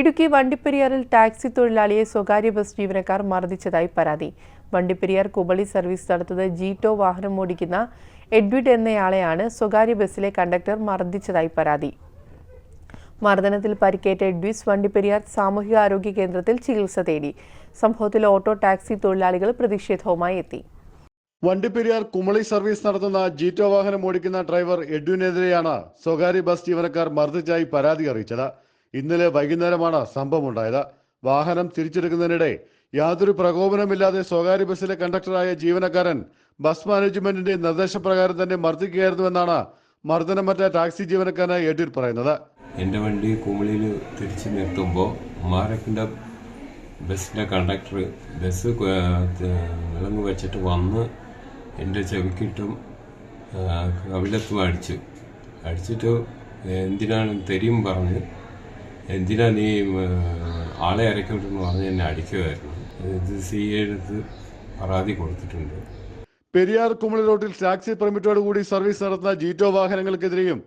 Idukki വണ്ടിപ്പെരിയാറിൽ taxi തൊഴിലാളിയെ സ്വകാര്യ bus ജീവനക്കാർ മർദ്ദിച്ചതായി പരാതി. വണ്ടിപ്പെരിയാർ കുമളി സർവീസ് നടത്തുന്ന ജീറ്റോ വാഹനം ഓടിക്കുന്ന എഡ്വിഡ് എന്നയാളെയാണ് സ്വകാര്യ ബസ്സിലെ കണ്ടക്ടർ മർദ്ദിച്ചതായി പരാതി. മർദ്ദനത്തിൽ പരിക്കേറ്റ എഡ്വിസ് വണ്ടിപ്പെരിയാർ സാമൂഹിക ആരോഗ്യ കേന്ദ്രത്തിൽ ചികിത്സ തേടി. സംഭവത്തിൽ ഓട്ടോ ടാക്സി തൊഴിലാളികൾ പ്രതിഷേധവുമായി എത്തി. വണ്ടിപ്പെരിയാർ കുമളി സർവീസ് നടത്തുന്ന ജീറ്റോ വാഹനം ഓടിക്കുന്ന ഡ്രൈവർ എഡ്വിനെതിരെയാണ് സ്വകാര്യ ബസ് ജീവനക്കാർ മർദ്ദിച്ചായി പരാതി അറിയിച്ചത്. ഇന്നലെ വൈകുന്നേരമാണ് സംഭവമുണ്ടായത്. വാഹനം തിരിച്ചെടുക്കുന്നതിനിടെ യാതൊരു പ്രകോപനമില്ലാതെ സ്വകാര്യ ബസ്സിലെ കണ്ടക്ടറായ ജീവനക്കാരൻ ബസ് മാനേജ്മെന്റിന്റെ നിർദ്ദേശപ്രകാരം തന്നെ മർദ്ദിക്കുകയായിരുന്നുവെന്നാണ് മർദ്ദനമറ്റ ടാക്സി ജീവനക്കാരനായ എഡിർ പറയുന്നത്. എന്റെ വണ്ടി കുമിളിയിൽ തിരിച്ചു നിർത്തുമ്പോൾ മാരക്കിന്റെ ബസ്സിന്റെ കണ്ടക്ടർ ബസ് വിളങ്ങ് വെച്ചിട്ട് വന്ന് എന്റെ ചെവിക്കിട്ടും കവിളത്തും അടിച്ചു. അടിച്ചിട്ട് എന്തിനാണ് തെരിയും പറഞ്ഞ് എന്തിനാ നീ ആളെ ഇറക്കിവിട്ടെന്ന് പറഞ്ഞ് എന്നെ അടിക്കുമായിരുന്നു ഇത് സി എടുത്ത് പരാതി കൊടുത്തിട്ടുണ്ട്. പെരിയാർ കുമളി റോഡിൽ ടാക്സി പെർമിറ്റോടുകൂടി സർവീസ് നടത്തുന്ന ജീറ്റോ വാഹനങ്ങൾക്കെതിരെയും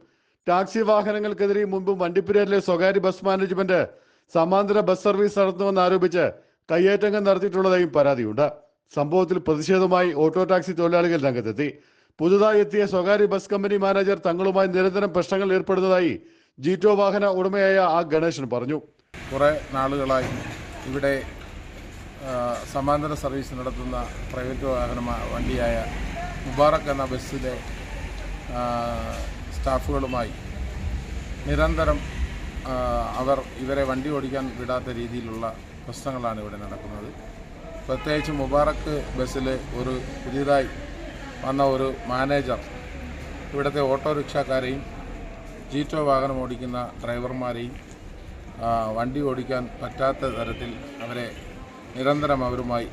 ടാക്സി വാഹനങ്ങൾക്കെതിരെയും മുമ്പ് വണ്ടിപ്പെരിയാറിലെ സ്വകാര്യ ബസ് മാനേജ്മെന്റ് സമാന്തര ബസ് സർവീസ് നടത്തുമെന്ന് ആരോപിച്ച് കയ്യേറ്റങ്ങൾ നടത്തിയിട്ടുള്ളതായും പരാതിയുണ്ട്. സംഭവത്തിൽ പ്രതിഷേധമായി ഓട്ടോ ടാക്സി തൊഴിലാളികൾ രംഗത്തെത്തി. പുതുതായി എത്തിയ സ്വകാര്യ ബസ് കമ്പനി മാനേജർ തങ്ങളുമായി നിരന്തരം പ്രശ്നങ്ങൾ ഏർപ്പെടുന്നതായി ജീറ്റോ വാഹന ഉടമയായ ആ ഗണേശൻ പറഞ്ഞു. കുറേ നാളുകളായി ഇവിടെ സമാന്തര സർവീസ് നടത്തുന്ന പ്രൈവറ്റ് വാഹന വണ്ടിയായ മുബാറക് എന്ന ബസ്സിലെ സ്റ്റാഫുകളുമായി നിരന്തരം അവർ ഇവരെ വണ്ടി ഓടിക്കാൻ വിടാത്ത രീതിയിലുള്ള പ്രശ്നങ്ങളാണ് ഇവിടെ നടക്കുന്നത്. പ്രത്യേകിച്ച് മുബാറക്ക് ബസ്സിൽ ഒരു പുതിയതായി വന്ന ഒരു മാനേജർ ഇവിടുത്തെ ഓട്ടോറിക്ഷക്കാരെയും ജീറ്റോ വാഹനം ഓടിക്കുന്ന ഡ്രൈവർമാരെയും വണ്ടി ഓടിക്കാൻ പറ്റാത്ത തരത്തിൽ അവരെ നിരന്തരം അവരുമായി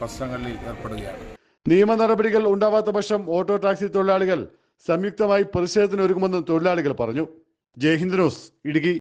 പ്രശ്നങ്ങളിൽ ഏർപ്പെടുകയാണ്. നിയമ നടപടികൾ ഉണ്ടാവാത്ത പക്ഷം ഓട്ടോ ടാക്സി തൊഴിലാളികൾ സംയുക്തമായി പ്രതിഷേധത്തിന് ഒരുങ്ങുമെന്നും തൊഴിലാളികൾ പറഞ്ഞു. ജയ്ഹിന്ദ് ന്യൂസ് ഇടുക്കി.